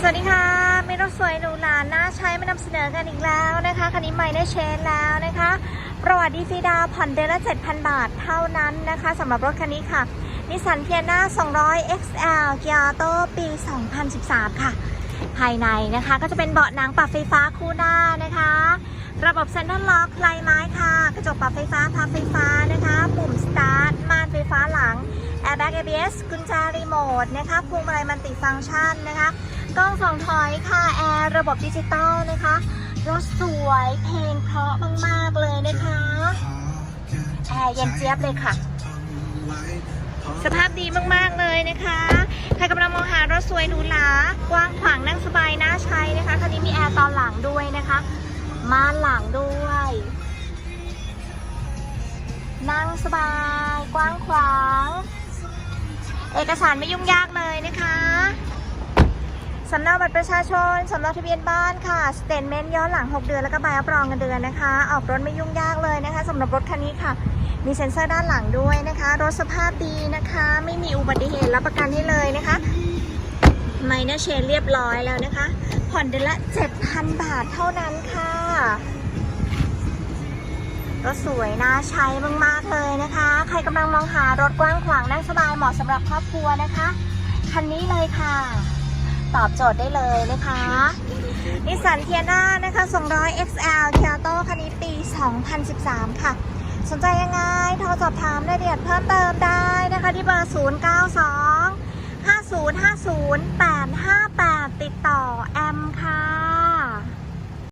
สวัสดีค่ะมีรถสวยหรูหราน่าใช้มานำเสนอกันอีกแล้วนะคะ คันนี้ใหม่ได้เชนแล้วนะคะ ประวัติดีฟีดาวผ่อนเดือนละ7,000 บาทเท่านั้นนะคะสำหรับรถคันนี้ค่ะนิสสันเทียนา200 XL เกียร์โตปี 2013 ค่ะ ภายในนะคะก็จะเป็นเบาะหนังปรับไฟฟ้าคู่หน้านะคะ ระบบเซ็นทรัลล็อกลายไม้ค่ะ กระจกปรับไฟฟ้าพับไฟฟ้านะคะ ปุ่มสตาร์ทม่านไฟฟ้าหลังแอร์แบ็ก ABS กุญแจรีโมทนะคะพวงมาลัยมันติฟังก์ชันนะคะ กล้องสองถอยค่ะ แอร์ระบบดิจิตอลนะคะ รถสวยเพลงเพราะมาก ๆ เลยนะคะ แอร์เย็นเจี๊ยบเลยค่ะ สภาพดีมาก ๆ เลยนะคะ ใครกำลังมองหารถสวยหรูหรากว้างขวางนั่งสบายน่าใช้นะคะ คันนี้มีแอร์ตอนหลังด้วยนะคะ ม่านหลังด้วย นั่งสบาย กว้างขวาง เอกสารไม่ยุ่งยากเลยนะคะ สำเนาบัตรประชาชน สำเนาทะเบียนบ้านค่ะ สเตทเมนต์ย้อนหลัง 6 เดือน แล้วก็ใบรับรองเงินเดือนนะคะ ออกรถไม่ยุ่งยากเลยนะคะสำหรับรถคันนี้ค่ะ มีเซ็นเซอร์ด้านหลังด้วยนะคะ รถสภาพดีนะคะ ไม่มีอุบัติเหตุรับประกันให้เลยนะคะไมเนอร์เชนเรียบร้อยแล้วนะคะ ผ่อนเดือนละ 7,000 บาทเท่านั้นค่ะรถสวยน่าใช้มากๆเลยนะคะ ใครกำลังมองหารถกว้างขวางนั่งสบายเหมาะสำหรับครอบครัวนะคะ คันนี้เลยค่ะ ตอบโจทย์ได้เลยนะคะนิสสันเทียนานะคะ 200 XL เคียโตคันนี้ปี 2013 ค่ะ สนใจยังไง โทรสอบถามรายละเอียดเพิ่มเติมได้นะคะ ที่เบอร์ 092 5050 858 ติดต่อแอ